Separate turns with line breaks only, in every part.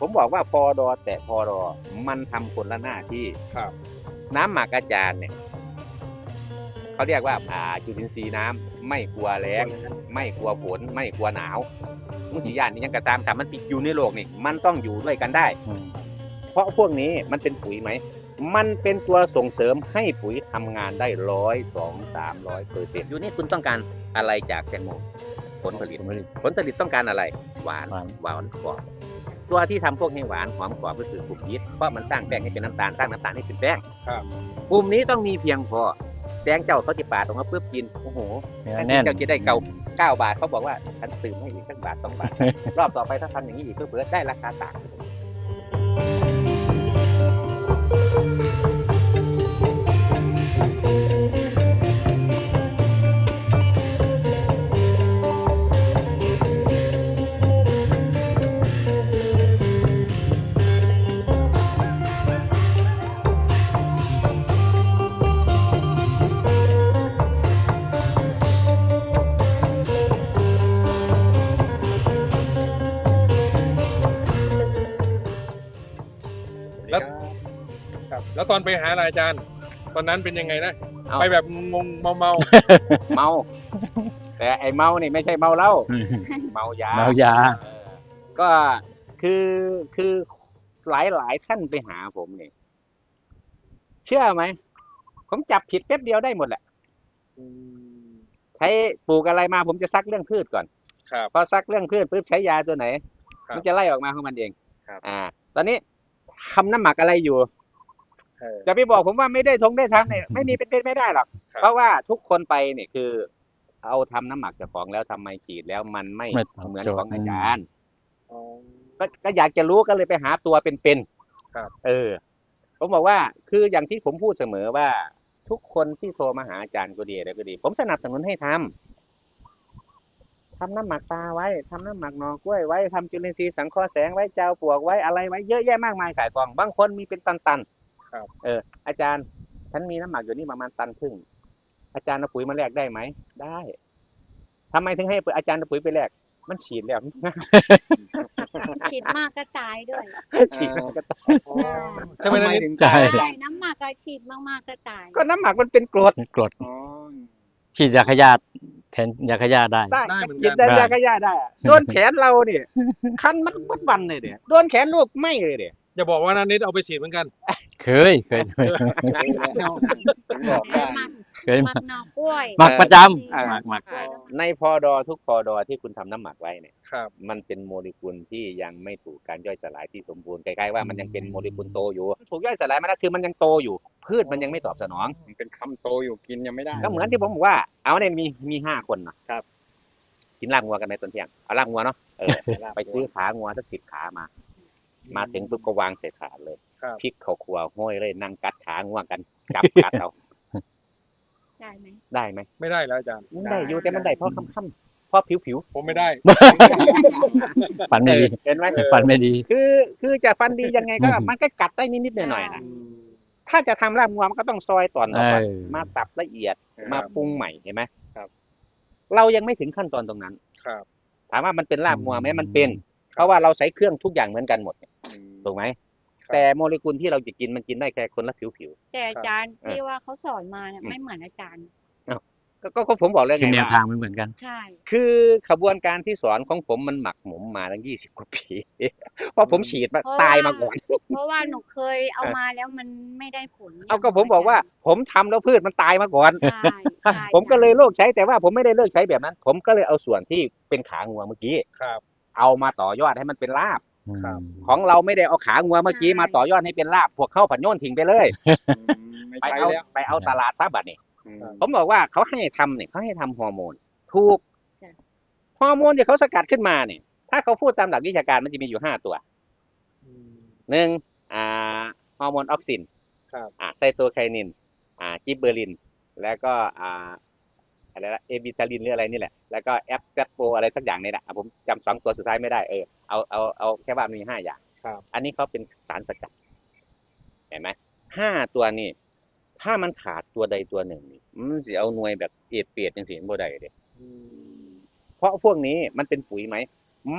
ผมบอกว่าพอดอแต่พอดอมันทำคนละหน้าที่
ครับ
น้ำหมักอาจารย์เนี่ยเขาเรียกว่าอ่าจุลินทรีย์น้ำไม่กลัวแล้งไม่กลัวฝนไม่กลัวหนาวมุสิยานนี่ยังกระตามแต่มันติดอยู่ในโลกนี่มันต้องอยู่ด้วยกันได้
อืม
เพราะพวกนี้มันเป็นปุ๋ยไหมมันเป็นตัวส่งเสริมให้ปุ๋ยทำงานได้ร้อยสองสามร้อยเปอร์เซ็นต์อยู่นี่คุณต้องการอะไรจากแตงโมผลผลิต
ผลผลิต
ผลผลิตต้องการอะไร หวาน
หวาน
หวานกรอบ ตัวที่ทำพวกให้หวานหอมกรอบก็คือกลุ่มยีสต์เพราะมันสร้างแป้งให้เป็นน้ำตาลสร้างน้ำตาลให้เป็นแป้ง
ครับ
กลุ่มนี้ต้องมีเพียงพอแตงเจ้าเขาจะปาดออกมาปุ๊บกินโอ้โห
เนื้อ
อัน
แน่
นี้
น
เจ้าจะได้เก่าเก้าบาทเขาบอกว่าฉันตื่นให้อีกสักบาทสองบาทรอบต่อไปถ้าทำอย่างนี้อีกเพื่อๆได้ราคาต่าง
แล้วตอนไปหาอะไรอาจารย์ ตอนนั้นเป็นยังไงนะ
เอา
ไปแบบงงเมาเมา
เมา แต่ไอ้เมานี่ไม่ใช่เมาเหล้าเมายา
เมายา
เออก็คือคือหลายหลายท่านไปหาผมเนี่ยเชื่อไหมผมจับผิดแป๊บเดียวได้หมดแหละ
ๆอืม
ใช้ปลูกอะไรมาผมจะซักเรื่องพืชก่อน
ครับ
พอซักเรื่องพืชปุ๊บใช้ยาตัวไหน
ครับ
มันจะไล่ออกมาของมันเอง
ครับ
อ่า ตอนนี้ทำน้ำหมักอะไรอยู่
เออ
จะไปบอกผมว่าไม่ได้ทงได้ทำเนี่ยไม่มีเป็นไปไม่ได้หรอก
ครับ
เพราะว่าทุกคนไปเนี่ยคือ เอาทำน้ำหมักจากของแล้วทำไมฉีดแล้วมันไม่
ไม่ตอบ
เหมือน
โจทย์
ของอาจารย์
อ๋อ
ก็ก็อยากจะรู้ก็เลยไปหาตัวเป็น
ครับ
ๆเออ ผมบอกว่าคืออย่างที่ผมพูดเสมอว่า ทุกคนที่โทรมาหาอาจารย์ก็ดีอะไรก็ดี ผมสนับสนุนให้ทำทำน้ำหมักปลาไว้ทำน้ำหมักหนอกล้วยไว้ทำจุลินทรีย์สังเคราะห์แสงไว้เจ้าปลวกไว้อะไรไว้เยอะแยะมากมายขายกล่อง บางคนมีเป็นตันๆ
ครับ
เอออาจารย์ฉันมีน้ำหมักอยู่นี่ประมาณตันครึ่งอาจารย์เอาปุ๋ยมาแลกได้ไหมได้ทำไมถึงให้อาจารย์เอาปุ๋ยไปแลกมันฉีดแล้ว
ฉีดมากก็ตายด้วย
ฉีดแล้วก็ตาย
ใช่ไหมนะนิด
ถึง
ใช่
ตาย
ใช่น้ำหมักก็ฉีดมากๆก็ตาย
ก็น้ำหมักมันเป็นกรด
กรด
อ๋อ
ฉีดยาขยาดแทนยาขยาดได้
ได้
ได้เหมือนกัน
กินได้
ได้
ยาก็ยาได้อะโดนแขนเราเนี่ยคันมันวัดวันเลยเนี่ยโดนแขนลูกไหม่เลยเนี่ย
อย่าบอกว่านันนิดเอาไปฉีดเหมือนกัน
เคยเคยเคย
บอกว่า
หมัก
เคย
หมักหน่อกล้วย
หมักประจ
อ่า
หมักหมัก
กล้วยแล้ว
ในพอดอทุกพอดอที่คุณทำน้ำหมักไว้เนี่ย
ครับ
มันเป็นโมเลกุลที่ยังไม่ถูกการย่อยสลายที่สมบูรณ์คล้ายๆว่ามันยังเป็นโมเลกุลโตอยู่ถูกย่อยสลายมาแล้วคือมันยังโตอยู่ พืชมันยังไม่ตอบสนอง
มันเป็นคำโตอยู่กินยังไม่ได้
ก็เหมือนที่ผมบอกว่า เอาเนี่ยมีมีห้าคนนะครับ กินลาบงัวกันในตอนเที่ยง เอาลาบงัวเนาะ เออ ไปซื้อขางัวสักสิบขามา มาถึงปุ๊บก็วางใส่ถาดเลย
ครับ
พริกเขาครัวห้อยเลยนั่งกัดขางัวกันจับกัดเอา
ได้ไหม
ได้ไหม
ไม่ได้แล้วอาจารย์
มันได้อยู่แต่มันได้เพราะค่ำๆเพราะผิว
ผมไม่ได้ำ
ฟัน
ๆ
ไม่ดี
เออเห็นไหม
ฟันไม่ดี
คือ คือจะฟันดียังไงก็
อืม
มันก็กัดได้นิดๆหน่อยๆนะ
อืม
ถ้าจะทำลาบงัวมันก็ต้องซอยตอนออกมา
เออ
มาตับละเอียด
ครับ
มาปรุงใหม่เห็นไหม
ครับ
เรายังไม่ถึงขั้นตอนตรงนั้น
ครับ
ถามว่ามันเป็นลาบงัวไหมมันเป็น เพราะว่าเราใช้เครื่องทุกอย่างเหมือนกันหมด ถูกไหม
ครับ
แต่โมเลกุลที่เราจะกินมันกินได้แค่คนละผิว
แต่อาจารย์
เออ
ที่ว่าเขาสอนมาเนี่ย
อืม
ไม่เหมือนอาจารย์
ๆก็ก็ก็ผมบอกแล้ว
คือ
ไง
แนว
ว่า
ทางไม่เหมือนกัน
ใช่
คือขบวนการที่สอนของผมมันหมักหมมมาตั้งยี่สิบกว่าปี เพราะผมฉีดมา
เพราะ
ตาย
ว่า
มาก่อน
เพราะว่าหนูเคยเอามาแล้วมันไม่ได้ผล
เอาก็ผมบอกว่า ผมทำแล้วพืชมันตายมาก่อน
ใช่ใช่
ผมก็เลยเลิกใช้แต่ว่าผมไม่ได้เลิกใช้แบบนั้น ผมก็เลยเอาส่วนที่เป็นขางัวเมื่อกี้
ครับ
เอามาต่อยอดให้มันเป็นลาบ
ครับ
ของเราไม่ได้เอาขางัวเมื่อกี้มาต่อยอดให้เป็นลาบพวกเข้าผันโยนทิ้งไปเลย
ไม่
ไป
ใช่
เอา
แล้ว
ไปเอาตลาดซะบัดนี่
อืม
ผมบอกว่าเขาให้ทำเนี่ยเขาให้ทำฮอร์โมน ถูก
ใช่
ฮอร์โมนที่เขาสกัดขึ้นมาเนี่ย ถ้าเขาพูดตามหลักวิชาการมันจะมีอยู่ห้าตัว
อืม
หนึ่งอ่าฮอร์โมนออกซิน
ครับ
อ่าไซโตไคนิน อ่าจิบเบอร์ลิน แล้วก็อ่า อะไรละเอบิซาลินหรืออะไรนี่แหละ แล้วก็แอปแซปโปอะไรสักอย่างนี่แหละอะผมจำสองตัวสุดท้ายไม่ได้เออเอาเอาเอาแค่ว่ามีห้าอย่าง
ครับ
อันนี้เขาเป็นสารสกัดเห็นไหมห้าตัวนี่ถ้ามันขาดตัวใดตัวหนึ่งนี่มันสิเอาหน่วยแบบเอียดเปียดจังสิบ่ได้เด้
อืม
เพราะพวกนี้มันเป็นปุ๋ยไหม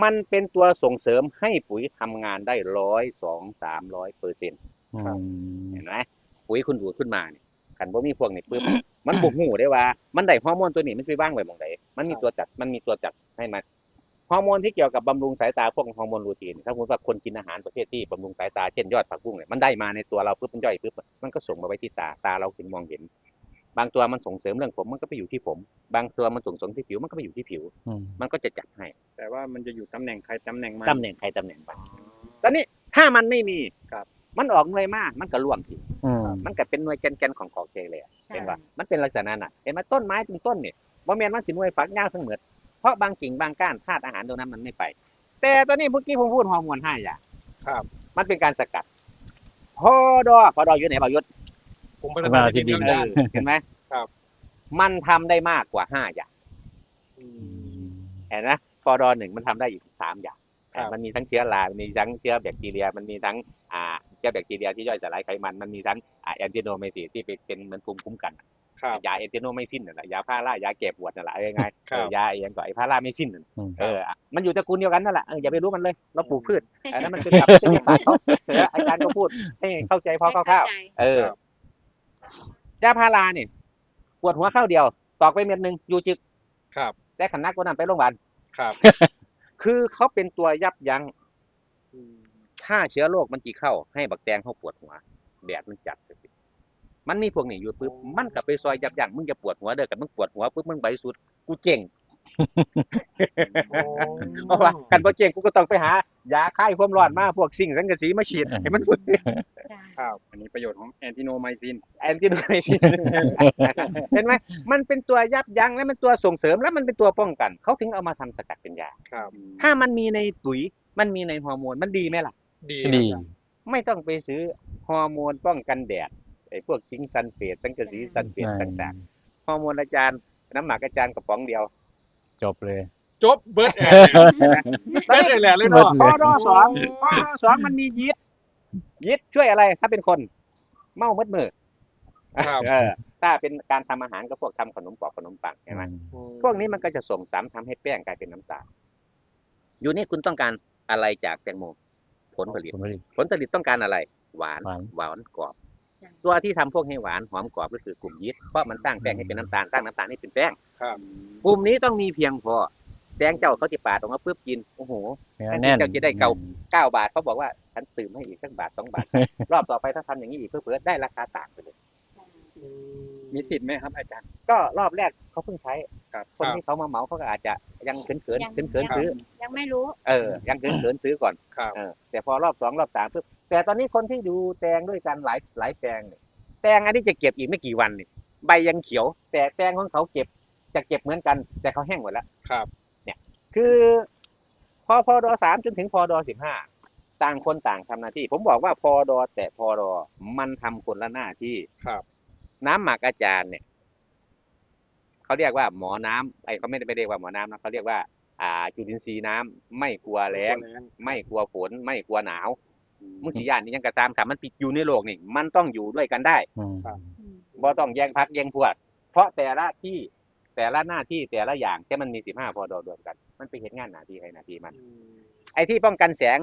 มันเป็นตัวส่งเสริมให้ปุ๋ยทำงานได้ร้อยสองสามร้อยเปอร์เซ็นต์
อืม
เห็นไหมปุ๋ยคุณดูดขึ้นมาเนี่ย ขันบ่มีพวกนี้ปุ๊บมันบุกหูได้ว่า มันได้ฮอร์โมนตัวนี้มันไปว่างไว้หมองใดมันมีตัวจัดมันมีตัวจัดให้มันฮอร์โมนที่เกี่ยวกับบำรุงสายตาพวกฮอร์โมนรูทีนถ้าสมมติว่าคนกินอาหารประเภทที่บำรุงสายตาเช่นยอดผักบุ้งเนี่ยมันได้มาในตัวเราปุ๊บมันย่อยปุ๊บมันก็ส่งมาไว้ที่ตาตาเราถึงมองเห็น บางตัวมันส่งเสริมเรื่องผมมันก็ไปอยู่ที่ผม บางตัวมันส่งเสริมที่ผิวมันก็ไปอยู่ที่ผิว
อืม
มันก็จะจัดให้
แต่ว่ามันจะอยู่ตำแหน่งใครตำแหน่งมัน
ตำแหน่งใครตำแหน่งมันตอนนี้ถ้ามันไม่มี
ครับ
มันออกหน่วยมากมันก็ร่วงทิ้ง
อืม
มันก็เป็นหน่วยแกนๆของขอบเขตเลยอะ
ใช่
เห็นว่ามันเป็นลักษณะน่ะเห็นไหมต้นไม้เป็นต้นเนี่ยบ่แม่นมันสิหน่วยฝักยาวทั้งหมดเพราะบางกิ่งบางก้านธาตุอาหารตรงนั้นมันไม่ไป แต่ตอนนี้เมื่อกี้ผมพูดฮอร์โมนห้าอย่าง
ครับ
มันเป็นการสกัดพอดอพอดออยู่ไหนบ่าวยศ
ผมพัฒนาที่ดิน
เอ
ได้
อเห็นไหม
ครับ
มันทำได้มากกว่าห้าอย่าง
อืม
เห็นไหมพอดอหนึ่งมันทำได้อีกสามอย่าง
ครับ
มันมีทั้งเชื้อรา มันมีทั้งเชื้อแบคทีเรีย มันมีทั้งอ่าเชื้อแบคทีเรียที่ย่อยสลายไขมันมันมีทั้งอ่าแอนติโนไมซีที่เป็นเป็นเหมือนภูมิคุ้มกัน
ครับ
ยาแอนติโนไมซินนั่นแหละยาพารายาแก้ปวดนั่นแหละเอาง่ายๆ
ครับ
เออยาไอ้หยังก็ไอ้พาราไมซินนั่น
อืม
เอออะมันอยู่ตระกูลเดียวกันนั่นแหละเอออย่าไปรู้มันเลยเราปลูกพืชอันนั้นมันเป็นศัพท์เป็นศาสตร์เขาเอออาจารย์ก็พูดให้เข้าใจพอคร่าว
ให้
ๆเออ
ครับ
ยาพาราเนี่ยปวดหัวเข้าวเดียว ตอกไปเม็ดหนึ่งอยู่จึก
ครับ
แต่ขันนักกว่านั้นไปโรงพยาบาล
ครับ
คือเขาเป็นตัวยับยั้ง
อืม
ถ้าเชื้อโรคมันจีเข้า ให้บักแตงเขาปวดหัวแดดมันจัดสิมันมีพวกนี้อยู่ปุ๊บมันกลับไปซอยยับยั้งมึงจะปวดหัวเด้อกับมึงปวดหัวปุ๊บมึงใบสุด กูเจ๋งเพราะว่ากันบ่เจ๋งกูก็ต้องไปหายาคลายความร้อนมาพวกสิ่งสังกะสีมาฉีดให้มัน
ใช่
ครับ
อันนี้ประโยชน์ของแอนติโนไมซิน
แอนติโนไมซินเห็นไหมมันเป็นตัวยับยั้งและมันตัวส่งเสริมและมันเป็นตัวป้องกันเขาถึงเอามาทำสกัดเป็นยา
ครับ
ถ้ามันมีในปุ๋ยมันมีในฮอร์โมนมันดีไหมล่ะ
ดี
ดี
ครับ
ไม่ต้องไปซื้อฮอร์โมนป้องกันแดดไอ้พวกซิงค์ซันเฟตสังกะสีซันเฟตต่างๆฮอร์โมนอาจารย์น้ำหมักอาจารย์กระป๋องเดียว
จบเลย
จบเบิร์ดแอนเบิร์ดแอนแหละเลย
เบิด
เนาะ
พอดอสองพอดอสองมันมียีสต์ยีสต์ช่วยอะไรถ้าเป็นคน เมาเมดมือ
ครับ
เออถ้าเป็นการทำอาหารก็พวกทำขนมปอกขนมปังใช่ไหมพวกนี้มันก็จะส่งสารทำให้แป้งกลายเป็นน้ำตาลอยู่นี่คุณต้องการอะไรจากแตงโม ผลผลิต
ผลผลิต
ผลผลิตต้องการอะไร หวาน
หวาน
หวานกรอบ
ใช่
ตัวที่ทำพวกให้หวานหอมกรอบก็คือกลุ่มยีสต์เพราะมันสร้างแป้งให้เป็นน้ำตาลสร้างน้ำตาลให้เป็นแป้ง
ครับ
กลุ่มนี้ต้องมีเพียงพอแตงเจ้าเขาจะปาดออกมาปุ๊บกินโอ้โห
เนื้อ
อันนี้
แน่น
เจ้าจะได้เก่า เก้าบาทเขาบอกว่าฉันตื่มให้อีกสักบาทสองบาท รอบต่อไปถ้าทำอย่างนี้อีกเพื่อๆได้ราคาต่างไปเลย
ใช่
มีสิทธิ์ไหมครับ อาจารย์
ก็รอบแรกเขาเพิ่งใช้
ครับ
คนที่เขามาเหมาเขาก็อาจจะยังเขินเขิน
ยัง
เขินเขินๆซื้อ
ยังไม่รู้
เออ ยังเขินเขินๆซื้อก่อน
ครับ
เออแต่พอรอบสองรอบสามปุ๊บแต่ตอนนี้คนที่ดูแตงด้วยกันหลายหลายแตงเนี่ยแตงอันนี้จะเก็บอีกไม่กี่วันนี่ใบยังเขียว แต่แตงของเขาเก็บจะเก็บเหมือนกัน แต่เขาแห้งหมดแล้ว
ครับ
คือ พอพอดอสามจนถึงพอดอสิบห้าต่างคนต่างทำหน้าที่ ผมบอกว่าพอดอแต่พอดอมันทำคนละหน้าที่
ครับ
น้ำหมักอาจารย์เนี่ยเขาเรียกว่าหมอน้ำไอ้เขาไม่ได้ไม่เรียกว่าหมอน้ำนะเขาเรียกว่า อ่า จุลินทรีย์น้ำไม่กลัวแรงไม่กลัวฝน ไม่กลัวหนาวมุสิยานนี่ยังกระตามถามมันปิดอยู่ในโลกนี่มันต้องอยู่ด้วยกันได้
อืม
อืม
บ่ต้องแย่งพักแย่งพวดเพราะแต่ละที่แต่ละหน้าที่แต่ละอย่างที่มันมีสิบห้าพอดอรวมกัน มันไปเห็นงานหน้าที่ใครหน้าที่มัน ไอ้ที่ป้องกันแสง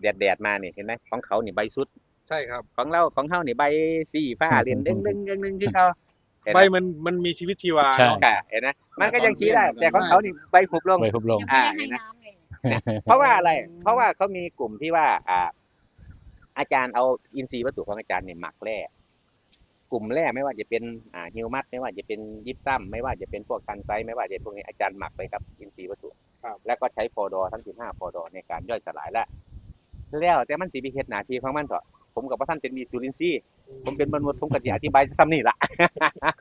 แดดแดดๆมาเนี่ยเห็นไหมของเขานี่ใบสุด
ใช่ครับ
ของเราของเขานี่ใบสีฟ้าเรียนเด้งเด้งเด้งเด้งที่เขาเห็น
ใบ
ไหม
มันมันมีชีวิตชีวา
ใช่
เนาะ
ค่ะเห็นไหมมันก็ยังชี้ได้ แต่ของเขานี่ใบหุบลง
ไปหุบลง
ยังไม่ได้ให้น้ำเลย
เพราะว่าอะไร เพราะว่าเขามีกลุ่มที่ว่า อ่า อาจารย์เอาอินทรีย์วัตถุของอาจารย์เนี่ยหมักแร่กลุ่มแร่ไม่ว่าจะเป็นอ่าฮิวมัสไม่ว่าจะเป็นยิปซัมไม่ว่าจะเป็นพวกกันไซต์ไม่ว่าจะเป็นพวกนี้อาจารย์หมักไปกับอินทรีย์วัตถุ
ครับ
แล้วก็ใช้พอดอทั้ง15พอดอในการย่อยสลายแล้วแล้วแต่มันสีพิเศษหนาทีของมันเถอะ ผมกับพระท่านเป็นมีจุลินทรีย์ผมเป็นมนุษย์ผมก็จะอธิบายซ้ำนี่ละ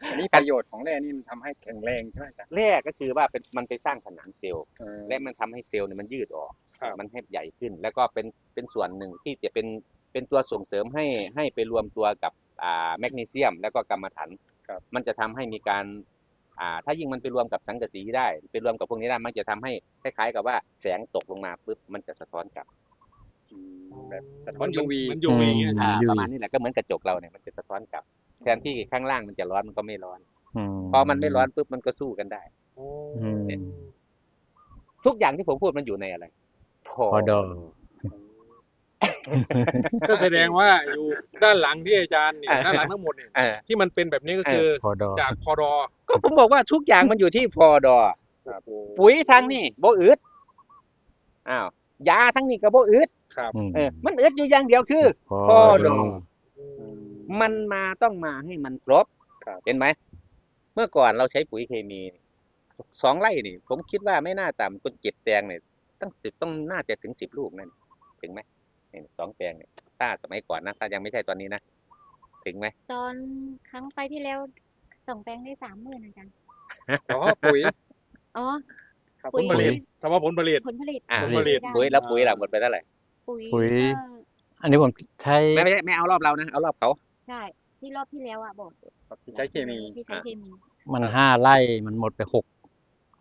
อันนี้ประโยชน์ของแร่นี่มันทำให้แข็งแรงใช่ไหมอาจารย์
แร่ก็คือว่าเป็นมันไปสร้างผนังเซลล์
เออ
และมันทำให้เซลล์เนี่ยมันยืดออก
ครับ
มันให้ใหญ่ขึ้น แล้วก็เป็นเป็นส่วนหนึ่งที่จะเป็นเป็นตัวส่งเสริมให้ให้ไปรวมตัวกับอ่าแมกนีเซียม แล้วก็กรรมะถัน
ครับ
มันจะทำให้มีการอ่าถ้ายิ่งมันไปรวมกับสังกะสีได้ไปรวมกับพวกนี้ได้มันจะทำให้คล้ายๆกับว่าแสงตกลงมาปุ๊บมันจะสะท้อนกลับ
อืม แบบสะท้อน
มัน
UV
มัน UV อย่างเงี้ย
อืม
อ่า
อยู่
ประมาณนี้แหละก็เหมือนกระจกเราเนี่ยมันจะสะท้อนกลับแทนที่ข้างล่างมันจะร้อนมันก็ไม่ร้อน
อืม
พอมันไม่ร้อนปุ๊บมันก็สู้กันได้
โอ้
อืม
ทุกอย่างที่ผมพูดมันอยู่ในอะไรพอ
พอดอ
ก็แสดงว่าอยู่ด้านหลังที่อาจารย์เนี่ย
อ่า
ด้านหลังทั้งหมดเนี่ย
เออ
ที่มันเป็นแบบนี้ก็คือ
พอดอ
จากพอดอ
ก็ผมบอกว่าทุกอย่างมันอยู่ที่พอดอ
ครับ
ปุ๋ยทางนี่โบอืดอ้าวยาทั้งนี้ก็โบอืด
ครับ
อืม
เออมันอืดอยู่อย่างเดียวคือ
พอ
พอด
ด
อ
อ
มันมาต้องมาให้มันครบ
ครับ
เห็นไหมเมื่อก่อนเราใช้ปุ๋ยเคมีสองไร่นี่ ผมคิดว่าไม่น่าต่ำกว่าเจ็ดแปลงเนี่ยตั้งสิบต้องน่าจะถึงสิบลูกนั่นถึงไหมเนี่ยสองแปลงเนี่ยถ้าสมัยก่อนนะถ้ายังไม่ใช่ตอนนี้นะถึงไหม
ตอนครั้งไปที่แล้วส่งแปลงได้สามหมื่นอาจารย์
อ๋อปุ๋ย
อ๋อ
ครับผ
ปุ๋
ล
ย
ผลิตคำว่าผลผลิต
ผลผลิต
อ่า
ผลผลิต
ปุ๋ยแล้วปุ๋ยเราหมดไปเท่าไหร่
ปุ๋ย
ปุ๋ย
ก็
อันนี้ผมใช้
ไม่ไม่ใช่ไม่เอารอบเรานะ เอารอบเขา
ใช่ ที่รอบที่แล้วอะบอก
ใช้เคมี
ที่ใช้เคมี
มันห้าไร่มันหมดไปหก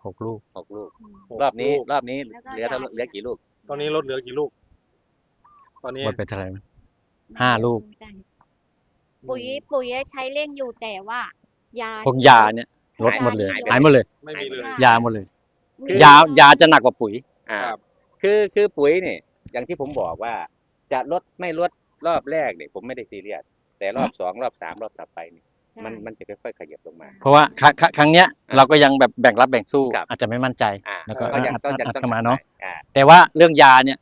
หกลูก
หกลูก
อืม
รอบนี้
ลูก
รอบนี้
แล้วก็
เหลือเท่ายา เหลือกี่ลูก
ตอนนี้ลดเหลือกี่ลูก ตอนนี้
หมดไปเท่าไหร่มั้ยห้าลูก
ใช่ปุ๋ยปุ๋ยใช้เร่งอยู่แต่ว่า ยา
พวกยาเนี่ยลดหมดเลย
หายไป
หายหมดเลย
ไม่มีเลย
ยาหมดเลย
มี
ยา ยาจะหนักกว่าปุ๋ย
อ่า
ครับ
คือคือปุ๋ยเนี่ย อย่างที่ผมบอกว่าจะลดไม่ลดรอบแรกเนี่ยผมไม่ได้ซีเรียสแต่รอบสองรอบสามรอบต่อไปเนี่ย
ใช่
มันมันจะค่อยๆขยับลงมา
เพราะว่าครั้งครั้งครั้งเนี้ยเราก็ยังแบบแบ่งรับแบ่งสู้
ครับ
อาจจะไม่มั่นใจ
อ่า
แล้วก็
ก็ยัง
อัด
ก็ยัง
อัด
ต้อง
เข้ามาเนอะ
อ่า
แต่ว่าเรื่องยาเนี่ย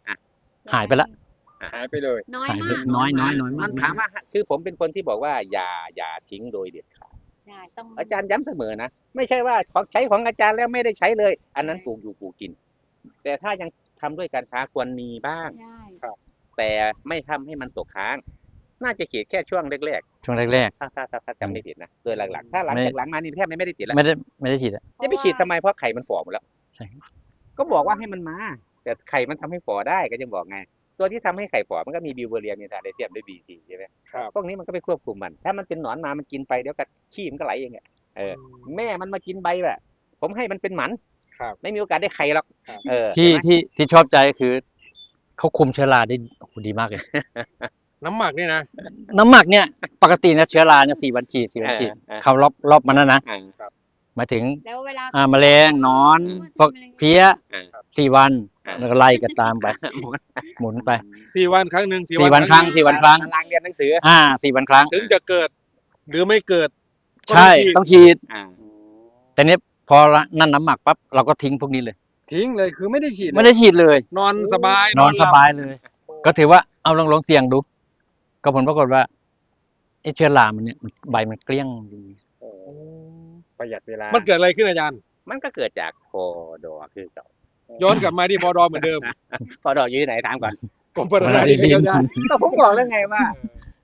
หายไปละ
หายไปเลย
น้อย
หาย
มา
ไป
ก
น้อยน้อยน้อย
มั
มาก
นถามว่าคือผมเป็นคนที่บอกว่าอย่าอย่าทิ้งโดยเด็ดขาด
ใช่ต้อง
อาจารย์ย้ำเสมอนะ ไม่ใช่ว่าของใช้ของอาจารย์แล้วไม่ได้ใช้เลย อันนั้นปลูกอยู่ปลูกกิน แต่ถ้ายังทำด้วยการค้าควรมีบ้าง
ใช่
แต่ไม่ทำให้มันตกค้าง น่าจะขีดแค่ช่วงแรก
ช่วงแรก
ๆถ้าถ้าถ้าถ้าจำไม่ผิดนะโดยหลังๆ ถ้าหลัง
ไม่
จากหลังมานี่แทบไม่ได้ติดแล้ว
ๆ ไม่ได้ไม่ได้ฉีดอะ
จะไปฉีดทำไมเพราะไข่มันฝ่อหมดแล้ว
ใช่
ก็บอกว่าให้มันมา แต่ไข่มันทำให้ฝ่อได้ก็ยังบอกไง ตัวที่ทำให้ไข่ฝ่อมันก็มีบิวเบอเรียมีทาไดเทียมด้วยบีทีใช่ไหม
ครับ
พวกนี้มันก็ไปควบคุมมัน ถ้ามันเป็นหนอนมามันกินไปเดี๋ยวก็ขี้มันก็ไหลเองอะเออ แม่มันมากินใบแบบผมให้มันเป็นหมัน
ครับ
ไม่มีโอกาสได้ไข่หรอก
ครับ
เออ
ที่
ใช่ไหม
ที่ที่ชอบใจก็คือเขาคุมเชื้อราได้โอ้โหดีมากเลย
น้ำหมักเนี่ยนะ
น้ำหมักเนี่ยปกติเนี่ยเชื้อราเนี่ยสี่วันฉีดสี่วันฉีด
อ่า
เขารอบรอบมันนะนะ
อ่า
หมายถึง
แล้วเวลา
อ่าแมลงหนอนพวกเพี้ย
อ่า
สี่วัน
อ่า
แล้วก็ไล่กันตามไป หมุนไป
สี่วันครั้งหนึ่ง
สี่วันครั้งสี่วันครั้ง
ตารางเรียนหนังสือ
อ่าสี่วันครั้ง
ถึงจะเกิด หรือไม่เกิดก็
ใช่
ฉีด
ต้องฉีด
อ่า
แต่เนี้ย พอนั่นน้ำหมักปั๊บเราก็ทิ้งพวกนี้เลย
ทิ้งเลยคือไม่ได้ฉีดเลย
ไม่ได้ฉีดเลย
นอนสบาย
นอน
ห
ส
ลั
บายเลย ก็ถือว่าเอาลองลองเสี่ยงดู ก็ผลปรากฏว่าไอ้เชื้อรามันเนี่ยมันใบมันเกลี้ยงดี
โอ้ประหยัดเวลา
มันเกิดอะไรขึ้นอาจารย์
มันก็เกิดจากพอดอคือเก่า
ย้อนกลับมาที่พอดอเหมือนเดิม
พอดออยู่ที่ไหนถามก่อน
กรมพัฒนาที่ดินอาจารย์
ก็ผมบอกแล้วไงว่า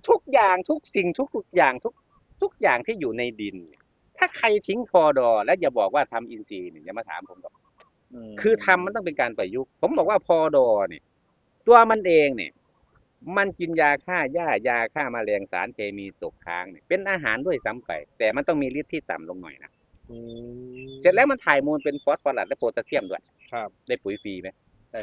ทุกอย่างทุกสิ่งทุกอย่างทุกทุกอย่างที่อยู่ในดินเนี่ย ถ้าใครทิ้งพอดอ แล้วอย่าบอกว่าทำอินทรีย์เนี่ยอย่ามาถามผมหรอกคือทำมันต้องเป็นการประยุกต์ ผมบอกว่าพอดอเนี่ยตัวมันเองเนี่ย มันกินยาฆ่าหญ้ายาฆ่าแมลงสารเคมีตกค้างเนี่ยเป็นอาหารด้วยซ้ำไป แต่มันต้องมีฤทธิ์ที่ต่ำลงหน่อยนะ
อืม
เสร็จแล้วมันถ่ายมูลเป็นฟอสฟอรัสและโพแทสเซียมด้วย
ครับ
ได้ปุ๋ยฟรีไหม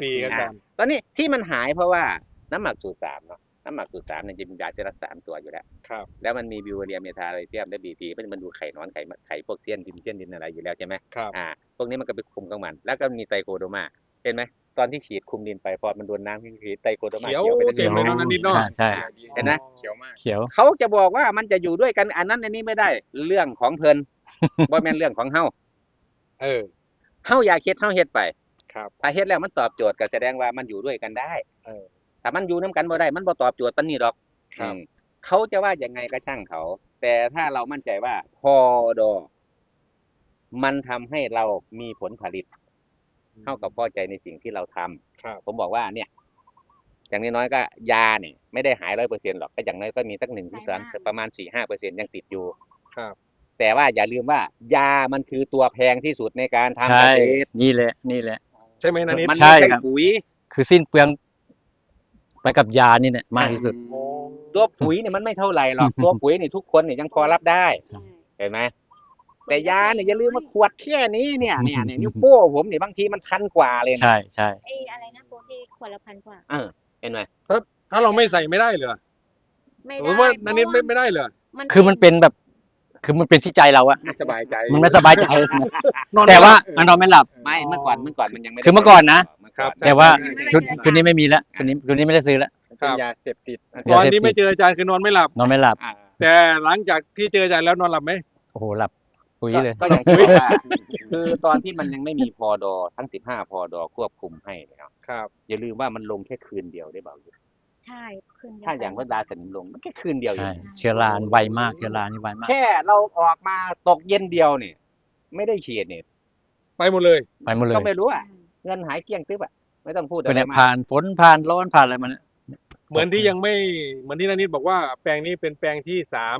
ฟรีครับอาจารย์
ตอนนี้ที่มันหายเพราะว่าน้ำหมักสูตรสามเนาะ น้ำหมักสูตรสามเนี่ยจะมียาเชื้อราสามตัวอยู่แล้ว
ครับ
แล้วมันมีบิวเรียเมทาไรเซียมและบีพีมันมันดูไข่นอนไข่มะไข่พวกเซียนดินเซียนดินอะไรอยู่แล้วใช่ไหม
ครับ
อ่าพวกนี้มันก็ไปคุมของมัน แล้วก็มีไตรโคโดมาเห็นไหมตอนที่ฉีดคุมดินไปพอมันโดนน้ำที่ไตรโคโดมา
เขียว
ไปทั้ง
เต็มเลย
ห
เน
ม
อะ
ด
นั่นนิดเนาะ
อ่าใช่
เห็นไหม
เขียวมาก
เขียว
เขาจะบอกว่ามันจะอยู่ด้วยกันอันนั้นอันนี้ไม่ได้เรื่องของเพลินบ่แม่นเรื่องของเฮา
เออ
เฮาอยากเฮ็ดเฮาเฮ็ดไป
ครับ
ถ้าเฮ็ดแล้วมันตอบโจทย์ก็แสดงว่ามันอยู่ด้วยกันได้
เออ
แต่มันอยู่น้กันบ่ได้ มันบ่ตอบโจทย์ปานนี้ดอก
ครับ
อืมเขาจะว่ายังไงก็ช่างเขา แต่ถ้าเรามั่นใจว่า พอดอมันทำให้เรามีผลผลิต เท่ากับพอใจในสิ่งที่เราทำ
ครับ
ผมบอกว่าเนี่ย อย่างน้อยๆก็ยาเนี่ยไม่ได้หายร้อยเปอร์เซ็นหรอกก็อย่างน้อยก็มีสักหนึ่งถึงสามประมาณสี่ห้าเปอร์เซ็นยังติดอยู่
ครับ
แต่ว่าอย่าลืมว่ายามันคือตัวแพงที่สุดในการทำเก
ใช่
ษตร
นี่แหละ นี่แหละ
ใช่ไหมนันนิด
มัน
ใช่
ไม่ใช่
ครับ
ปุ๋ย
คือสิ้นเปลือง ไปกับยานี่เนี่ยมากที่สุด
โอ้
ตัวปุ๋ยเนี่ยมันไม่เท่าไหร่หรอก ตัวปุ๋ยเนี่ยทุกคนเนี่ยยังพอรับได้
ใช่
เห็นไหมแต่ยาเนี่ยอย่าลืมว่าขวดแค่นี้เนี่ยเนี่ยเนี่ยนิ้วโป้ผมเนี่ยบางทีมันพันกว่าเลยนะ
ใช่ใช่
ไอ้อะไรนะโปรตีขวดละพันกว่า
เออเห็นไหม
ถ้าเราไม่ใส่ไม่ได้เหรอ
ไม่
ผ
ได้
มว่านันนิดไม่
เพ
ไม่
ราะว่า
ได้เหรอ
คือมันเป็นแบบ คือมันเป็นที่ใจเราอะ
ไม่สบายใจ
มันไม่สบายใจ
นอนไม่
แต่ว่า
หลับ
มันนอนไม่หลับ
ไม่เมื่อก่อนเมื่อก่อนมันยังไม่ได้
คือเมื่อก่อนนะ
เมื่อก่อน
แต่ว่า
ใช่
ชุดชุดนี้ไม่มีแล้วชุดนี้ชุดนี้ไม่ได้ซื้อแล้ว
มันเป็นยาเสพติด
ตอนที่ไม่เจออาจารย์คือนอนไม่หลับ
นอนไม่หลับ
อ่า
แต่หลังจากที่เจออาจารย์แล้วนอนหลับไหม
โอ้โหหลับปุ๋ยเลย
ก็อย่างที่บอกว่าคือตอนที่มันยังไม่มีพอดอทั้งสิบห้าพอดอควบคุมให้เนี่ยเนาะ
ครับ
อย่าลืมว่ามันลงแค่คืนเดียวได้เปล่า
ใช่ขึ้นเดีว
ถ้าอย่างว่าดาสนิมลงมันแค่คืนเดียวเอ
ใช่
ง
เชื้อรานไวมากเชื้อรานี่ไวมาก
แค่เราออกมาตกเย็นเดียวเนี่ย ไม่ได้ฉีดเนี่ย
ไปหมดเลย
ไปหมดเลย
ก็ไม่รู้อะ เงินหายเกลี้ยงตึ๊บอะไม่ต้องพูด
ก็
อะไร
เนี่ย
มาก
ผ่านฝนผ่านร้อนผ่านอะไรมัน
เหมือนที่ยังไม่เหมือนที่นานิดบอกว่าแปลงนี้เป็นแปลงที่สาม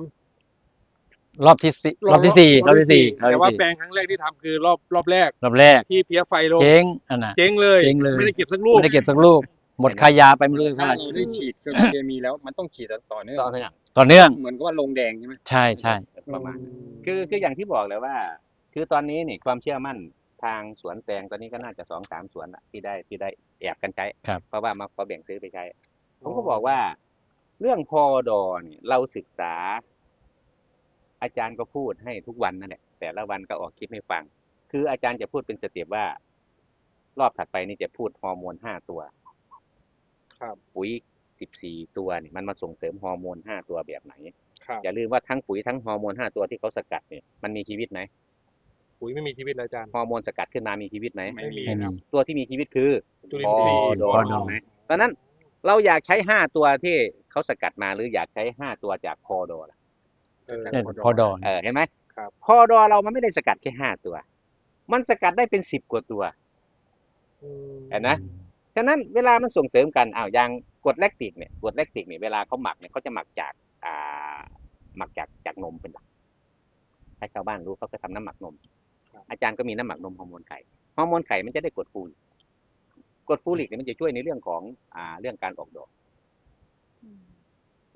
รอบที่สี่รอบที่สี่รอบที่สี่รอบ
แต่
ที่
ว่า
สี่
แปลงครั้งแรกที่ทำคือรอบรอบแรก
รอบแรก
ที่เพี้ยไฟลง
เจ๊งอันน่ะ
เจ๊งเลย
เจ๊งเลย
ไม่ได้เก็บสักลูก
ไม่ได้เก็บสักลูกหมดค่ายาไปไม่รู้เท่า
ถ้า
ไหร่
เราได้ฉีดเคมีแล้วมันต้องฉีดต่อเนื่อง
ต่อเถอะ
ต่อเนื่อง
เหมือนกับว่าลงแดงใช่ไหม
ใช่ใช่
ประมาณนั้นคือคืออย่างที่บอกเลยว่า คือตอนนี้นี่ความเชื่อมั่น ทางสวนแตงตอนนี้ก็น่าจะสองสามสวนละที่ได้ที่ได้แอบกันใช้
ครับ
เพราะว่ามาขอแบ่งซื้อไปใช้ ผมก็บอกว่า เรื่องพอดอเนี่ยเราศึกษา อาจารย์ก็พูดให้ทุกวันนั่นแหละแต่ละวันก็ออกคลิปให้ฟัง คืออาจารย์จะพูดเป็นสเต็ปว่า รอบถัดไปนี่จะพูดฮอร์โมนห้าตัว
ครับ
ปุ๋ยสิบสี่ตัวนี่มันมาส่งเสริมฮอร์โมนห้าตัวแบบไหน
ครับ
อย่าลืมว่าทั้งปุ๋ยทั้งฮอร์โมนห้าตัวที่เขาสกัดเนี่ยมันมีชีวิตไหม
ปุ๋ยไม่มีชีวิตแล้วอาจารย์
ฮอร์โมนสกัดขึ้นมามีชีวิตไหม
ไม่มี
ไม่มี
ตัวที่มีชีวิตคือ
จุลินทรีย์
พอดอ
พอดอ
ถูกไหมตอนนั้นเราอยากใช้ห้าตัวที่เขาสกัดมาหรืออยากใช้ห้าตัวจากพอดอล่ะ
เออ
เนี่ยพอดอน
เออเห็นไหม
ครับ
พอดอเรามันไม่ได้สกัดแค่ห้าตัว มันสกัดได้เป็นสิบกว่าตัว
อืม
เห็นไหมฉะนั้นเวลามันส่งเสริมกันอ้าวอย่างกรดแลคติกเนี่ยกรดแลคติกเนี่ยเวลาเขาหมักเนี่ยเขาจะหมักจากอ่าหมักจากจากนมเป็นหลักถ้าชาวบ้านรู้เขาก็ทำน้ำหมักนม อาจารย์ก็มีน้ำหมักนมฮอร์โมนไข่ฮอร์โมนไข่มันจะได้กรดฟูริกกรดฟูริกเนี่ยมันจะช่วยในเรื่องของอ่าเรื่องการออกดอก
อืม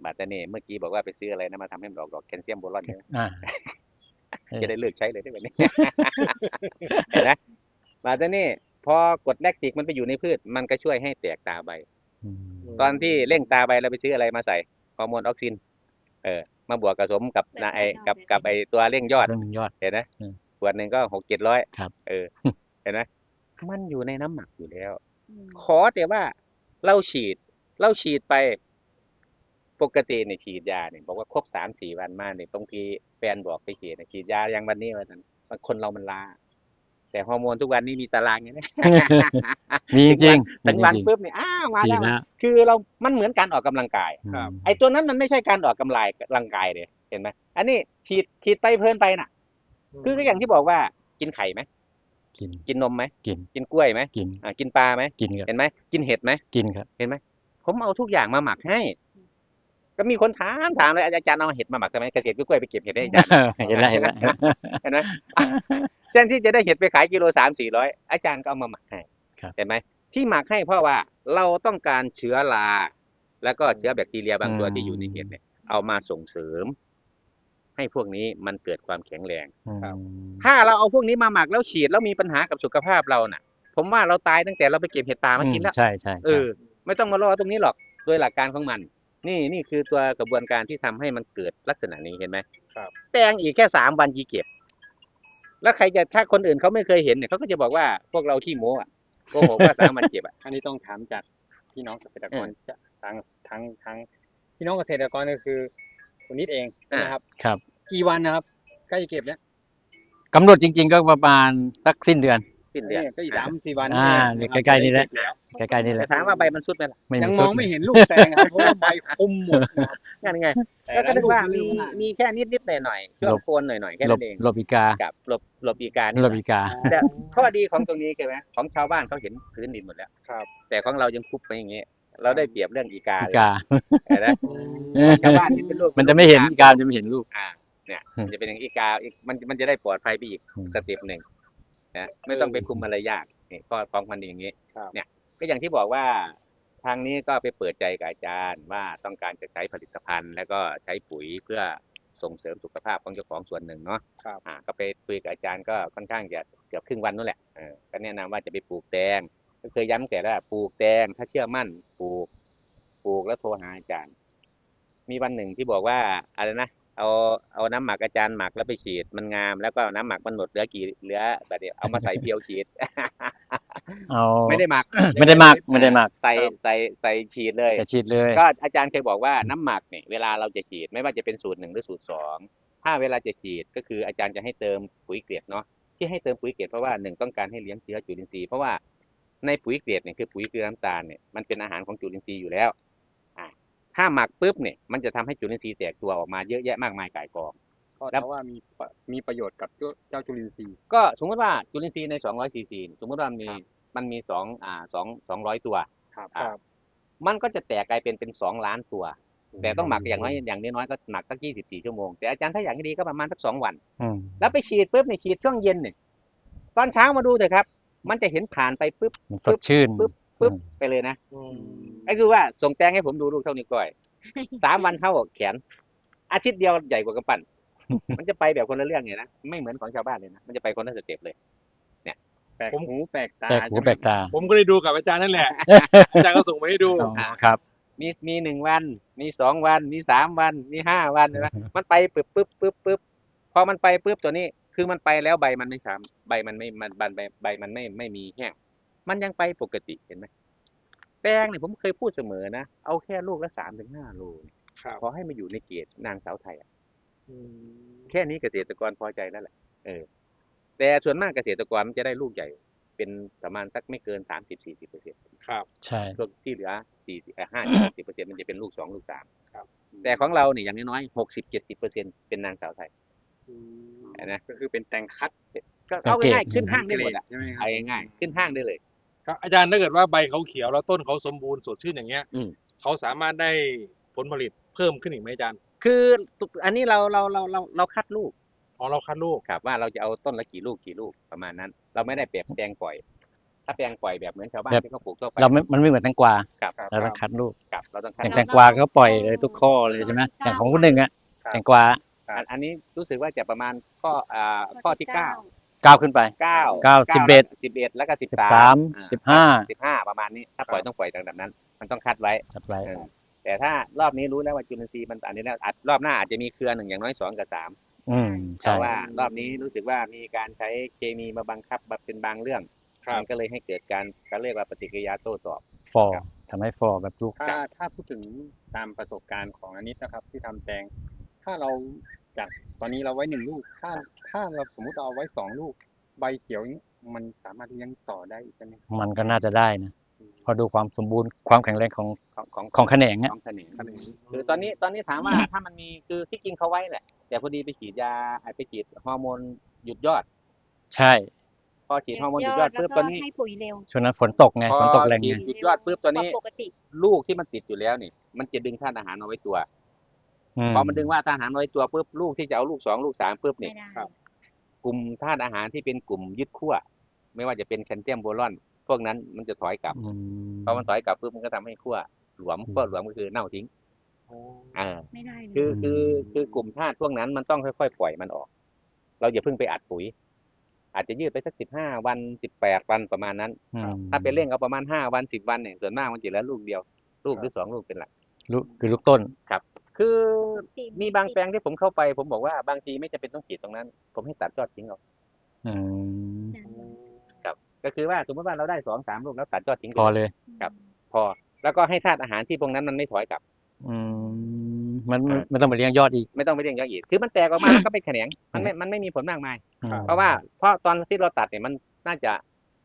บาตาเน่เมื่อกี้บอกว่าไปซื้ออะไรนะมาทำให้มันออกดอกแคลเซียมโบรอนเนี่ย
อ่าเออ
จะได้เลิกใช้เลยได้แบบนี้เห็นไหมบาตาเน่พอกรดแลคติกมันไปอยู่ในพืช มันก็ช่วยให้แตกตาใบ
อืม
ตอนที่เร่งตาใบเราไปซื้ออะไรมาใส่ฮอร์โมนออกซิน เออ มาบวกกับสมกับนะไอกับกับไอตัวเร่งยอด
เรื่องหนึ่งยอด
เห็นไหม
อืม
ขวดหนึ่งก็หกเจ็ดร้อย
ครับ
เออเห็นไหมมันอยู่ในน้ำหมักอยู่แล้ว
อืม
ขอแต่ว่าเราฉีด เราฉีดไปปกติเนี่ยฉีดยาเนี่ยบอกว่าครบสามสี่วันมาเนี่ยบางทีแฟนบอกไปฉีดนะฉีดยายังวันนี้วันนั้นบางคนเรามันลาแต่ฮอร์โมนทุกวันนี้มีตารางอย่างนี้
มีจริงๆมี
ถึงวัน
จริง
ปุ๊บเนี่ยอ้าวมา
ๆฉี
แล้
ด
ว
แล้ว
คือเรา มันเหมือนการออกกำลังกาย
ครับ
ไอ้ตัวนั้นมันไม่ใช่การออกกำลังกำลังกายเลยเห็นไหมอันนี้ฉีดฉีดไปเพลินไปน่ะ คือก็อย่างที่บอกว่ากินไข่ไหม
กิน
กินนมไหม
กิน
กินกล้วยไหม
กิน
อ่ากินปลาไหม
กินครับ
เห็นไหมกินเห็ดไหม
กินครับ
เห็นไหมผมเอาทุกอย่างมาหมักให้ ก็มีคนถามถามเลยอาจารย์เอาเห็ดมาหมักทำไมเกษตรกล้วยไปเก็บเห็ดได้อาจารย์
เห็นแล้วเห็นแล้ว
เห็นไหมแทนที่จะได้เห็ดไปขายกิโลสามสี่ร้อยอาจารย์ก็เอามาหมักให้
ครับ
เห็นไหมที่หมักให้เพราะว่าเราต้องการเชื้อราแล้วก็เชื้อแบคทีเรียบางตัวที่อยู่ในเห็ดเนี่ยเอามาส่งเสริม ให้พวกนี้มันเกิดความแข็งแรง
อืม
ถ้าเราเอาพวกนี้มาหมักแล้วฉีดแล้วมีปัญหากับสุขภาพเราน่ะ ผมว่าเราตายตั้งแต่เราไปเก็บเห็ดป่ามากินแล้ว
ใช่ใช่
เออ ไม่ต้องมารอตรงนี้หรอกโดยหลักการของมัน นี่นี่คือตัวกระบวนการที่ทำให้มันเกิดลักษณะนี้เห็นไหม
ครับ
แปลงอีกแค่สามวันยีเก็บ แล้วใครจะถ้าคนอื่นเขาไม่เคยเห็นเนี่ยเขาก็จะบอกว่าพวกเราขี้โม้อะโกหกว่าสามวันเก็บอะ
อันนี้ต้องถามจากพี่น้องเกษตรกร
เออ
จะทางทางทางพี่น้องเกษตรกรก็คือ คุณนิดเองนะครับ
ครับ
กี่วันนะครับใกล้จะเก็บแล้ว
กำหนดจริง ๆ ก็ประมาณสักสิ้นเดือน
สิ้นเดือน
เนี่ยก็อีกสามสี่วัน
อ่า
เง
เนี่ยะ
ครับ
ใกล้ๆนี่แหละ
เก็บแล้ว
ใกล้ๆนี่แห
แต่
ละ
ถามว่าใบมันสุดไหมล่ะ
ไม่
ยัง
มี
ม
สุ
อง
ด
ไม่เห็นลูกแตงครับเพราะว่าใบคุมหมดนะครับ
นั่นไง
แต่
แล้วก็
ละ
นึก
ลูก
ว่า
มี
มีมีแค่นิดนิดๆหน่อยหน่อยๆช่วงโคนหน่อยหน่อยๆแค่
หล
นั้
บ
นเอง
หลบอีกา
กับหลบหลบอีกานี่
หลบ
แหละ
อีกา
แต่ข้อดีของตรงนี้คือไหมของชาวบ้านเขาเห็นพื้นดินหมดแล้ว
ครับ
แต่ของเรายังคุบไปอย่างเงี้ย เราได้เปรียบเรื่องอีกา
อี
เลย
กา
เห็นไหมชาวบ้านเห็นเป็นลูก
มันจะไม่เห็นอีกาจะไม่เห็นลูก
อ่า เนี่ย
อืม
มันจะเป็นอย่างอีกาอีกมันมันจะได้ปลอดภัยไปอีก
อืม
สเต็ปหนึ่งนะไม่ต้องไปคุมอะไรยากนี่ข้อของมันอย่างนี้
ครับ
เนี่ย ก็อย่างที่บอกว่าทางนี้ก็ไปเปิดใจกับอาจารย์ว่าต้องการจะใช้ผลิตภัณฑ์ แล้วก็ใช้ปุ๋ยเพื่อส่งเสริมสุขภาพของเจ้าของส่วนหนึ่งเนาะ
ครับ
อ่า ก็ไปคุยกับอาจารย์ก็ค่อนข้างจะเกือบครึ่งวันนั่นแหละเออก็แนะนำว่าจะไปปลูกแตง ก็เคยย้ำแต่ว่าปลูกแตงถ้าเชื่อมั่นปลูกปลูกแล้วโทรหาอาจารย์ มีวันหนึ่งที่บอกว่าอะไรนะเอาเอาน้ำหมักอาจารย์หมักแล้วไปฉีดมันงามแล้วก็น้ำหมักมันหมดเหลือกี่เหลือแบบเดียวเอามาใส่เพียวฉีด
เอา
ไม่ได้หมัก
ไม่ได้หมักไม่ได้หมัก
ใส่ใส่ใส่ฉีดเลย
จะฉีดเลย
ก็อาจารย์เคยบอกว่าน้ำหมักเนี่ยเวลาเราจะฉีดไม่ว่าจะเป็นสูตรหนึ่งหรือสูตรสองถ้าเวลาจะฉีดก็คืออาจารย์จะให้เติมปุ๋ยเกล็ดเนาะที่ให้เติมปุ๋ยเกล็ดเพราะว่าหนึ่งต้องการให้เลี้ยงเชื้อจุลินทรีย์เพราะว่า ในปุ๋ยเกล็ดเนี่ยคือปุ๋ยเกลือน้ำตาลเนี่ยมันเป็นอาหารของจุลินทรีย์อยู่แล้วอ่าถ้าหมักปุ๊บเนี่ยมันจะทำให้จุลินทรีย์แตกตัวออกมาเยอะแยะมากมายก่ายกอง
ก็
ครั
เพ
บ
ราะว่ามีปะมีประโยชน์กับเจ้าเจ้าจุลินทรีย์
ก็สมมติว่าจุลินทรีย์ใน200ซีซีสมมติว่ามันมี
ครับ
มันมีสองอ่าสองสองร้อยตัว
ครับ
อ่ามันก็จะแตกกลายเป็นเป็นสองล้านตัว แต่ต้องหมักอย่างน้อยอย่างน้อยๆก็หมักสักยี่สิบสี่ชั่วโมง แต่อาจารย์ถ้าอย่างนี้ดีก็ประมาณสักสองวัน
อืม
แล้วไปฉีดปุ๊บเนี่ยฉีดช่วงเย็นเนี่ยตอนเช้ามาดูเถอะครับ มันจะเห็นผ่านไปปุ๊บ
มันสดชื่น
ปุ๊บปุ๊บ
อืม
ไปเลยนะ
อืม
ก็คือว่าส่งแตงให้ผมดูลูกเท่านิ้วก้อยสามวันเท่าแขน อาทิตย์เดียวใหญ่กว่ากำปั้นมันจะไปแบบคนละเรื่องเนี่ยนะไม่เหมือนของชาวบ้านเลยนะมันจะไปคนละสเต็ปเลย
แปลกหูแปลกตา
แปลกหูแปลกตา
ผมก็ได้ดูกับอาจารย์นั่นแหละอาจารย์ก็ส่งมาให้ดู
อ๋อครับ
มีมีหนึ่งวัน มีสองวัน มีสามวัน มีห้าวันใช่ไหมมันไปปึ๊บปึ๊บปึ๊บปึ๊บพอมันไปปึ๊บตัวนี้ คือมันไปแล้วใบมันไม่ช้ำใบมันไม่มันใบใบใบมันไม่ไม่มีแห้ง มันยังไปปกติเห็นไหมแตงเนี่ยผมเคยพูดเสมอนะเอาแค่ลูกละสามถึงห้าโลเนี่ย
ครับ
ขอให้มาอยู่ในเกณฑ์นางสาวไทยอะ
อืม
แค่นี้เกษตรกรพอใจแล้วแหละเออ แต่ส่วนมากเกษตรกรมันจะได้ลูกใหญ่ เป็นประมาณสักไม่เกินสามสิบสี่สิบเปอร์เซ็นต์
ครับ
ใช่
ส่วนที่เหลือสี่ห้าสิบเปอร์เซ็นต์มันจะเป็นลูกสองลูกสาม
ครับ
แต่ของเราเนี่ยอย่างน้อยหกสิบเจ็ดสิบเปอร์เซ็นต์เป็นนางสาวไทย
อืม
นะ
ก็คือเป็นแตงคัด
ก็เอาง่ายๆขึ้นห้างได้หมดอะ
ใช่ไหมครั
เอาง่ายๆขึ้นห้างได้เลย
ครับอาจารย์ถ้าเกิดว่าใบเขาเขียวแล้วต้นเขาสมบูรณ์สดชื่นอย่างเงี้ย
อืม
เขาสามารถได้ผลผลิตเพิ่มขึ้นอีกไหมอาจารย์
คืออันนี้เราเราเราเราเราคัดลูก
อ๋อเราคัดลูก
ครับว่าเราจะเอาต้นละกี่ลูกกี่ลูกประมาณนั้น เราไม่ได้แบบแปลงปล่อย ถ้าแปลงปล่อยแบบเหมือนชาวบ้านที่เขาปลูกทั่วไป
เราไม่มันไม่เหมือนแตงกวา
ครับ
เราต้องคัดลูก
ครับเราต้องคัด
อย่าง
ลู
แต
ก
งกวาเขาปล่อยเลยทุกข้อเลยใช่ไหมอย่างของคนหนึ่งอะ
ครับ
แตงกวา
อันอันนี้รู้สึกว่าจะประมาณข้ออ่าข้อที่เก้า
ก้าวขึ้นไป
เก้า
เก้าสิบเอ็ด
สิบเอ็ดแล้วก็สิบ
สิบ
สา
สามมสิบห้า
สิบห้าประมาณนี้ถ้าปล่อยต้องปล่อยแบบนั้น มันต้องคัดไว้
จัดไว้
เออแต่ถ้ารอบนี้รู้แล้วว่าจุลินทรีย์มันอันนี้แล้วอาจรอบหน้าอาจจะมีเครือหนึ่งอย่างน้อยสองกับสาม
อืม
เพ
ใช่
ราะว่ารอบนี้รู้สึกว่ามีการใช้เคมีมาบังคับมาเป็นบางเรื่อง
ครับ
มันก็เลยให้เกิดการเขาเรียกว่าปฏิกิริยาโต้ตอบ
ฟอ
ครับ
ทำให้ฟอแบบลูก
ถ้าถ้าพูดถึงตามประสบการณ์ของอนิตนะครับที่ทำแตง ถ้าเราจากตอนนี้เราไว้หนึ่งลูก ถ้าถ้าเราสมมุติเราเอาไว้สองลูก ใบเขียวนี้มันสามารถเลี้ยงต่อได้อีกใช่ไหมครับ
มันก็น่าจะได้นะพอดูความสมบูรณ์ความแข็งแรงของ
ของของ
ของแขนงอะ
ของแขนงคือตอนนี้ตอนนี้ถามว่า ถ้ามันมีคือที่จริงเขาไว้แหละ แต่พอดีไปฉีดยาไปฉีดฮอร์โมนหยุดยอด
ใช่
พอฉีดฮอร์โมนหยุดยอดปุ๊บตอนนี้
ให้ปุ๋ยเร็ว
ช่วงนั้นฝนตกไง
พอ
ฝนตกแรง
ฉี
ไง
ดหยุดยอดปุ๊บตอนนี้
กว่าปกติ
ลูกที่มันติดอยู่แล้วนี่ มันจะดึงธาตุอาหารเอาไว้ตัว
อืม
พอมันดึงว่าธาตุอาหารเอาไว้ตัวปุ๊บลูกที่จะเอาลูกสองลูกสามปุ๊บ
ไม่
เนี่ย
ได้
กลุ่มธาตุอาหารที่เป็นกลุ่มยึดขั้วไม่ว่าจะเป็นแคลเซียมโบรอน พวกนั้นมันจะถอยกลับ
อืม
พอมันถอยกลับปุ๊บมันก็ทำให้ขั้วหลวม
อืม
ขั้วหลวมก็คือเน่าทิ้งอ่า
ไม่ได้เลย
คือคือคือกลุ่มธาตุพวกนั้นมันต้องค่อยๆปล่อยมันออก เราอย่าเพิ่งไปอัดปุ๋ย อาจจะยืดไปสักสิบห้าวันสิบแปดวันประมาณนั้น
อืม
ถ้าไปเร่งเอาประมาณห้าวันสิบวันเนี่ยส่วนมากมันจะเหลือลูกเดียว ลูกหรือสองลูกเป็นหลัก
ลูกคือลูกต้น
คื อมีบางแปลงที่ผมเข้าไป ผมบอกว่าบางทีไม่จำเป็นต้องฉีดตรงนั้น ผมให้ตัดยอดทิ้งออก
อืม
ครับ ก็คือว่าสมมติว่าเราได้สองสามลูกแล้วตัดยอดทิ้งไป
พอเลย
ครับพอ แล้วก็ให้ธาตุอาหารที่พวกนั้นมันไม่ถอยกลับ
อืมมันมันไม่ต้องไปเลี้ยงยอดอีก
ไม่ต้องไปเร่งยอดอีกคือมันแตกออกมาแล้วก็เป็นแขนงมันไม่มันไม่มีผลมากมาย
อืม
เพราะว่าเพราะตอนที่เราตัดเนี่ยมันน่าจะ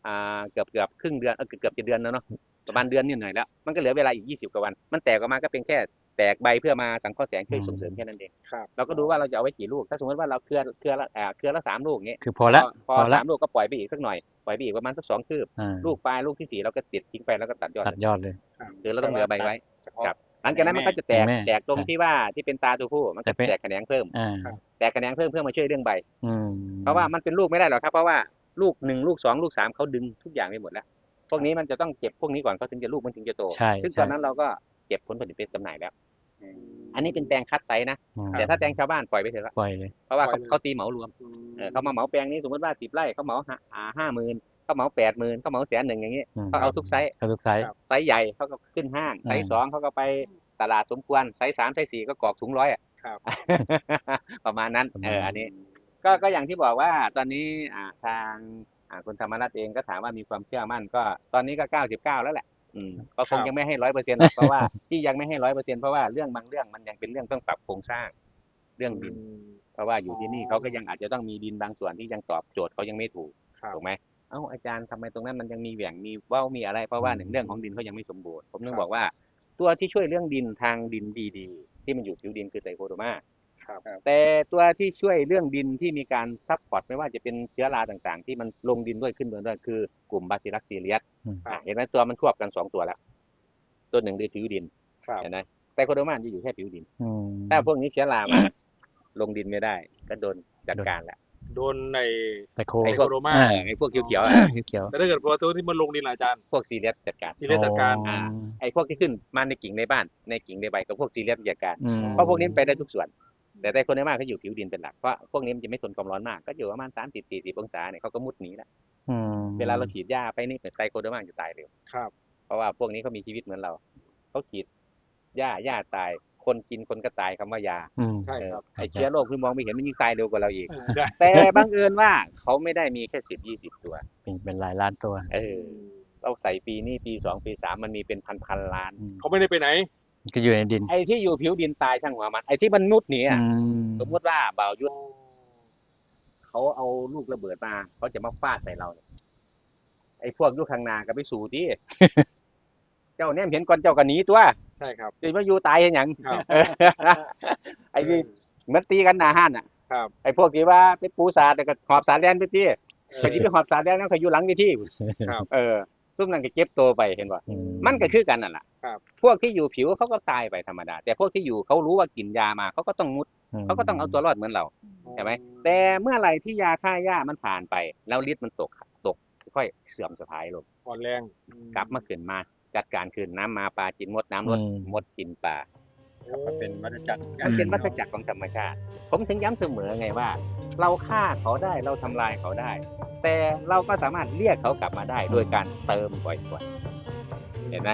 อ่าเกือบเกือบครึ่งเดือนเออเกือบเกือบจะเดือนแล้วเนาะประมาณเดือนนิดหน่อยแล้วมันก็เหลือเวลาอีกยี่สิบกว่าวัน มันแตกออกมาก็เป็นแค่ แตกใบเพื่อมาสังเคราะห์แสงช่วยส่งเสริมแค่นั้นเอง
ครับ
เราก็ดูว่าเราจะเอาไว้กี่ลูก ถ้าสมมติว่าเราเครือเครือละอ่าเครือละสามลูกเงี้ย
คือพอละ
พอ
พอละ
สามลูกก็ปล่อยไปอีกสักหน่อยปล่อยไปอีกประมาณสักสองคืบ
อ่า
ลูกปลายลูกที่สี่เราก็ติดทิ้งไปแล้วก็ตัดยอด
ตัดยอดเลย
คือเราต้องเหลือใบไว้
เฉพาะ
ครับหลังจากนั้นมันก็จะแตก
แม่
แตกตรงที่ว่าที่เป็นตาตัวผู้มัน
แต่
ก็
เป็น
แตกแขนงเพิ่ม
อ่า
แตกแขนงเพิ่มเพื่อมาช่วยเรื่องใบ
อืม
เพราะว่ามันเป็นลูกไม่ได้หรอกครับเพราะว่าลูกหนึ่งลูกสองลูกสามเขาดึงทุกอย่างไปหมดแล้วพวกนี้มันจะต้องเก็บพวกนี้ก่อนเขาถึงจะลูกมันถึงจะโต
ใช่
ซึ่ง
ใช่
ตอนนั้นเราก็เก็บผลผลิตไปจำหน่ายแล้ว อันนี้เป็นแตงคัดไซส์นะ
อืม
แต่ถ้าแตงชาวบ้านปล่อยไปเถอะครับ
ปล่อยเลย
เพราะว่าเขา
ปล่อยเลย
เขาตีเหมารวมเออเขามาเหมาแปลงนี้สมมติว่าสิบไร่เขาเหมาห้าอ่าห้าหมื่นเขาเหมาแปดหมื่นเขาเหมาแสนหนึ่งอย่างนี้
อืม
เขาเอาทุกไซส์
กระทุกไซส์
ครับ
ไซส์ใหญ่เขาก็ขึ้นห้างไซส์
อืม
สองเขาก็ไปตลาดสมควรไซส์สามไซส์สี่ก็กรอกถุงร้อยอะ
ครับ
ประมาณนั้น
ประมาณ
เออ อันนี้ ก็ก็อย่างที่บอกว่าตอนนี้อ่าทางอ่าคุณธรรมรัตน์เองก็ถามว่ามีความเชื่อมั่นก็ตอนนี้ก็เก้าสิบเก้าแล้วแหละ อืมก็คง
ครับ
ยังไม่ให้ร้อยเปอร์เซ็นต์เพราะว่าที่ยังไม่ให้ร้อยเปอร์เซ็นต์เพราะว่าเรื่องบางเรื่องมันยังเป็นเรื่องต้องปรับโครงสร้าง เรื่องดิน เพราะว่าอยู่ที่นี่เขาก็ยังอาจจะต้องมีดินบางส่วนที่ยังตอบโจทย์เขายังไม่ถูก
ครับ
ถูกไหมเอ้าอาจารย์ทำไมตรงนั้นมันยังมีแหว่งมีเว้ามีอะไร เพราะว่าหนึ่งเรื่องของดินเขายังไม่สมบูรณ์ผมนึ
ค
ก
รับ
บอกว่า ตัวที่ช่วยเรื่องดินทางดินดีๆที่มันอยู่ผิวดินคือไตรโคโดมา
ครับ
แต่ตัวที่ช่วยเรื่องดินที่มีการซัพพอร์ตไม่ว่าจะเป็นเชื้อราต่างๆ ที่มันลงดินด้วยขึ้นเดินด้วยคือกลุ่มบาซิลัสซีเรียส
อืม
อะเห็นไหมตัวมันควบกันสองตัวแล้ว ตัวหนึ่งคือผิวดิน
ครับ
เห็นไหมไตรโคโดมาจะอยู่แค่ผิวดิน
อืม
ถ้าพวกนี้เชื้อรามาลงดินไม่ได้ ก็โดนจัดการแหละ
โดนใน
ไตโค
ไตโคโดมา
อ่
เออไอ้พวกเขียวๆอะ
เขียว
แต่ถ้าเกิดพอตัวที่มันลงดินล่ะอาจารย์
พวกซีเรียสจัดการ
ซีเรียสจัดการ
อ๋อ
ไอ้พวกที่ขึ้นมาในกิ่งในบ้านในกิ่งในใบกับพวกซีเรียสจัดการ
อืม
เพราะพวกนี้มันไปได้ทุกส่วน แต่ไตรโคโดมาเขาอยู่ผิวดินเป็นหลักเพราะพวกนี้มันจะไม่ทนความร้อนมากก็อยู่ประมาณสามสิบสี่สิบองศาเนี่ยเขาก็มุดหนีแหละ
อืม
เวลาเราฉีดหญ้าไปนี่ไตรโคโดมาจะตายเร็ว
ครับ
เพราะว่าพวกนี้เขามีชีวิตเหมือนเราเขาฉีดหญ้าหญ้าตาย คนกินคนก็ตายคำว่ายา
อืม
ใช่ครับ
เออไอ้เชื้อโรคที่มองไม่เห็นมันยิ่งตายเร็วกว่าเราอีก
ใช่
แต่บังเอิญว่าเขาไม่ได้มีแค่สิบยี่สิบตัว
เป็นเป็นหลายล้านตัว
เออเราใส่ปีนี้ปีสองปีสามมันมีเป็นพันพันๆล้าน
อืม
เขาไม่ได้ไปไหน
ก็อยู่ในดิน
ไอ้ที่อยู่ผิวดินตายช่างหัวมันไอ้ที่มันนุดหนีอะ
อืม
สมมติว่าบ่าวยุทธเขาเอาลูกระเบิดมาเขาจะมาฟาดใส่เราเนี่ยไอ้พวกอยุคข้างหนาก็ไปสู่ที่เจ้าเนี่ยเห็นก่อนเจ้าก็หนีตัว
ใช่ครับ
จะมาอยู่ตายเห็นหยัง
ครับ
ไอ้นี่เหมันตีกันหนาห้านอะ
ครับ
ไอ้พวกที่ว่าไปปูสาดแล้วก็หอบสารแลนไปที่ไปที่ไปหอบสารแลนแล้วก็อยู่หลังไปที่
ครับ
เออซุ่มนั่นก็เก็บตัวไปเห็นบ่
อื
มันก็คือกันนั่นแหละ
ครับ
พวกที่อยู่ผิวเขาก็ตายไปธรรมดา แต่พวกที่อยู่เขารู้ว่ากินยามาเขาก็ต้องมุดเขาก็ต้องเอาตัวรอดเหมือนเราใช่ไหมแต่เมื่อไหร่ที่ยาฆ่าหญ้ามันผ่านไป แล้วฤทธิ์มันตกตกค่อยเสื่อมสลายลง
อ่อนแรง
กลับมาขึ้นมาจัดการคืนน้ำมาปลากินมดน้ำลด
อืม
มดกินปลา
ครับมันเป็นวัฏจักร
มันเป็นวัฏจักรของธรรมชาติ ผมถึงย้ำเสมอไงว่า เราฆ่าเขาได้เราทำลายเขาได้ แต่เราก็สามารถเรียกเขากลับมาได้โดยการเติมบ่อยๆ เห็นไหม